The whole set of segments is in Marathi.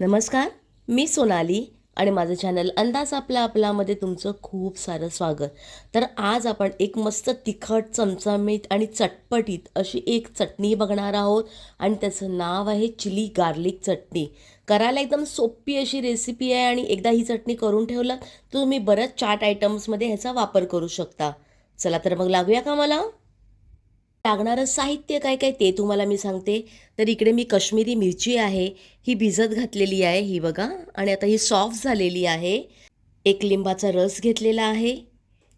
नमस्कार मी सोनाली आणि माझं चॅनल अंदाज आपला आपलामध्ये तुमचं खूप सारं स्वागत. तर आज आपण एक मस्त तिखट चमचमीत आणि चटपटीत अशी एक चटणी बघणार आहोत आणि त्याचं नाव आहे चिली गार्लिक चटणी. करायला एकदम सोपी अशी रेसिपी आहे आणि एकदा ही चटणी करून ठेवलं तर तुम्ही बऱ्याच चाट आयटम्समध्ये ह्याचा वापर करू शकता. चला तर मग लागूया का मला लागणारं साहित्य काय काय ते तुम्हाला मी सांगते. तर इकडे मी कश्मीरी मिरची आहे ही भिजत घातलेली आहे ही बघा. आणि आता ही सॉफ्ट झालेली आहे. एक लिंबाचा रस घेतलेला आहे.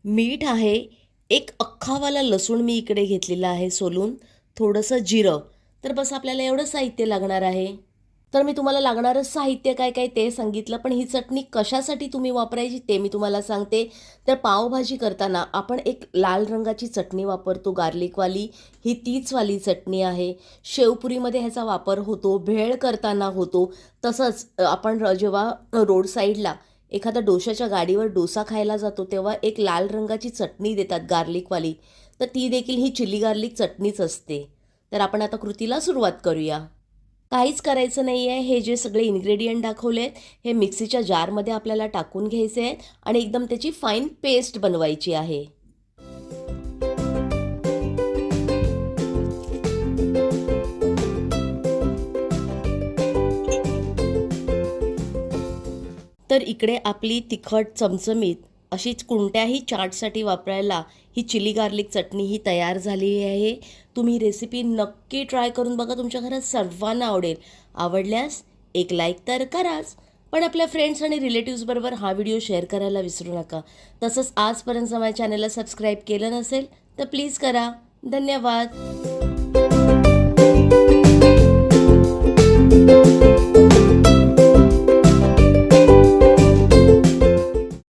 मीठ आहे. एक अख्खावाला लसूण मी इकडे घेतलेला आहे सोलून. थोडंसं जिरं. तर बस आपल्याला एवढं साहित्य लागणार आहे. तर मी तुम्हाला लागणारं साहित्य काय काय ते सांगितलं पण ही चटणी कशासाठी तुम्ही वापरायची ते मी तुम्हाला सांगते. तर पावभाजी करताना आपण एक लाल रंगाची चटणी वापरतो गार्लिकवाली. ही तीचवाली चटणी आहे. शेवपुरीमध्ये ह्याचा वापर होतो भेळ करताना होतो. तसंच आपण र- जेव्हा रोड साईडला एखाद्या डोशाच्या गाडीवर डोसा खायला जातो तेव्हा एक लाल रंगाची चटणी देतात गार्लिकवाली. तर ती देखील ही चिली गार्लिक चटणीच असते. तर आपण आता कृतीला सुरुवात करूया. काहीच करायचं नाही आहे. हे जे सगळे इन्ग्रेडियंट दाखवले आहेत हे मिक्सीच्या जारमध्ये आपल्याला टाकून घ्यायचे आहेत आणि एकदम त्याची फाईन पेस्ट बनवायची आहे. तर इकडे आपली तिखट चमचमीत अशीच कोणत्याही चाटसाठी वापरायला ही चिली गार्लिक चटणी ही तयार झाली आहे. तुम्ही रेसिपी नक्की ट्राय करून बघा. तुमच्या घरात सर्वांना आवडेल. आवडल्यास एक लाईक तर कराच. पण आपल्या फ्रेंड्स आणि रिलेटिव्सबरोबर हा व्हिडिओ शेअर करायला विसरू नका. तसंच आजपर्यंत माझ्या चॅनलला सबस्क्राईब केलं नसेल तर प्लीज करा. धन्यवाद.